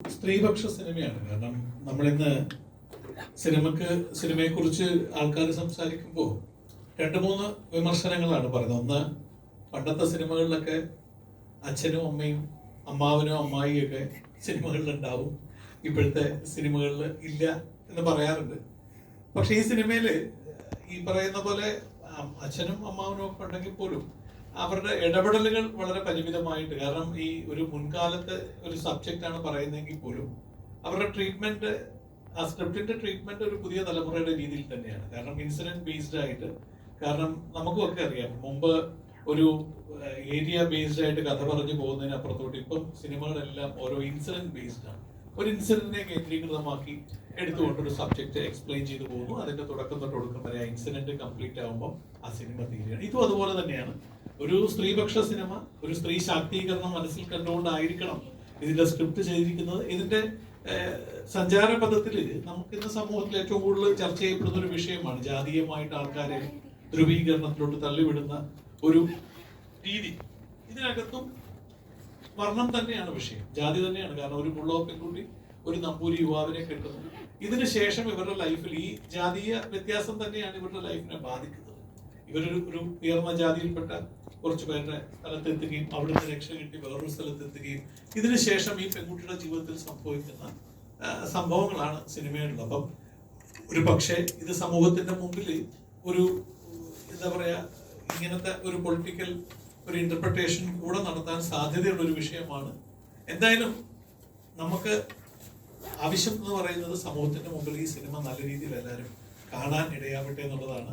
സ്ത്രീപക്ഷ സിനിമയാണ്. കാരണം നമ്മളിന്ന് സിനിമക്ക് കുറിച്ച് ആൾക്കാർ സംസാരിക്കുമ്പോൾ രണ്ട് മൂന്ന് വിമർശനങ്ങളാണ് പറയുന്നത്. ഒന്ന് പണ്ടത്തെ സിനിമകളിലൊക്കെ അച്ഛനും അമ്മയും അമ്മാവനും അമ്മായിയും ഒക്കെ സിനിമകളിൽ ഉണ്ടാവും ഇപ്പോഴത്തെ സിനിമകളിൽ ഇല്ല എന്ന് പറയാറുണ്ട്. പക്ഷെ ഈ സിനിമയിൽ ഈ പറയുന്ന പോലെ അച്ഛനും അമ്മാവനും ഒക്കെ ഉണ്ടെങ്കിൽ പോലും അവരുടെ ഇടപെടലുകൾ വളരെ പരിമിതമായിട്ട്. കാരണം ഈ ഒരു മുൻകാലത്തെ ഒരു സബ്ജക്റ്റ് ആണ് പറയുന്നതെങ്കിൽ പോലും അവരുടെ ട്രീറ്റ്മെന്റ് ആ സ്ക്രിപ്റ്റിന്റെ ട്രീറ്റ്മെന്റ് ഒരു പുതിയ തലമുറയുടെ രീതിയിൽ തന്നെയാണ്. കാരണം ഇൻസിഡന്റ് ബേസ്ഡ് ആയിട്ട് കാരണം നമുക്കൊക്കെ അറിയാം മുമ്പ് ഒരു ഏരിയ ബേസ്ഡ് ആയിട്ട് കഥ പറഞ്ഞു പോകുന്നതിന് അപ്പുറത്തോട്ട് ഇപ്പം സിനിമകളെല്ലാം ഓരോ ഇൻസിഡന്റ് ബേസ്ഡ് ആണ്. ഒരു ഇൻസിഡന്റിനെ കേന്ദ്രീകൃതമാക്കി എടുത്തുകൊണ്ട് ഒരു സബ്ജക്ട് എക്സ്പ്ലെയിൻ ചെയ്തു പോകുന്നു. അതിന്റെ തുടക്കം തൊട്ട് ഒടുക്കം വരെ ആ ഇൻസിഡന്റ് കംപ്ലീറ്റ് ആകുമ്പോൾ ആ സിനിമ തീരുകയാണ്. ഇതും അതുപോലെ തന്നെയാണ്. ഒരു സ്ത്രീപക്ഷ സിനിമ ഒരു സ്ത്രീ ശാക്തീകരണം മനസ്സിൽ കണ്ടുകൊണ്ടായിരിക്കണം ഇതിന്റെ സ്ക്രിപ്റ്റ് ചെയ്തിരിക്കുന്നത്. ഇതിന്റെ സഞ്ചാര പദത്തിൽ നമുക്ക് ഇന്ന് സമൂഹത്തിൽ ഏറ്റവും കൂടുതൽ ചർച്ച ചെയ്യപ്പെടുന്ന ഒരു വിഷയമാണ് ജാതീയമായിട്ട് ആൾക്കാരെ ധ്രുവീകരണത്തിലോട്ട് തള്ളിവിടുന്ന ഒരു രീതി. ഇതിനകത്തും വർണം തന്നെയാണ് വിഷയം ജാതി തന്നെയാണ്. കാരണം ഒരു പുള്ളോ പെൺകുട്ടി ഒരു നമ്പൂരി യുവാവിനെ കെട്ടുന്നു ഇതിനുശേഷം ഇവരുടെ ലൈഫിൽ ഈ ജാതീയ വ്യത്യാസം തന്നെയാണ് ഇവരുടെ ലൈഫിനെ ബാധിക്കുന്നത്. ഇവരൊരു ഒരു ഉയർന്ന ജാതിയിൽപ്പെട്ട കുറച്ച് പേരുടെ സ്ഥലത്തെത്തുകയും അവിടുന്ന് രക്ഷ കിട്ടി വേറൊരു സ്ഥലത്തെത്തുകയും ഇതിനുശേഷം ഈ പെൺകുട്ടിയുടെ ജീവിതത്തിൽ സംഭവിക്കുന്ന സംഭവങ്ങളാണ് സിനിമയിലുള്ളത്. അപ്പം ഒരു പക്ഷേ ഇത് സമൂഹത്തിന്റെ മുമ്പിൽ ഒരു എന്താ പറയാ ഇങ്ങനത്തെ ഒരു പൊളിറ്റിക്കൽ ഒരു ഇന്റർപ്രിട്ടേഷൻ കൂടെ നടത്താൻ സാധ്യതയുള്ള ഒരു വിഷയമാണ്. എന്തായാലും നമുക്ക് ആവശ്യം എന്ന് പറയുന്നത് സമൂഹത്തിന്റെ മുമ്പിൽ ഈ സിനിമ നല്ല രീതിയിൽ എല്ലാവരും കാണാൻ ഇടയാവട്ടെ എന്നുള്ളതാണ്.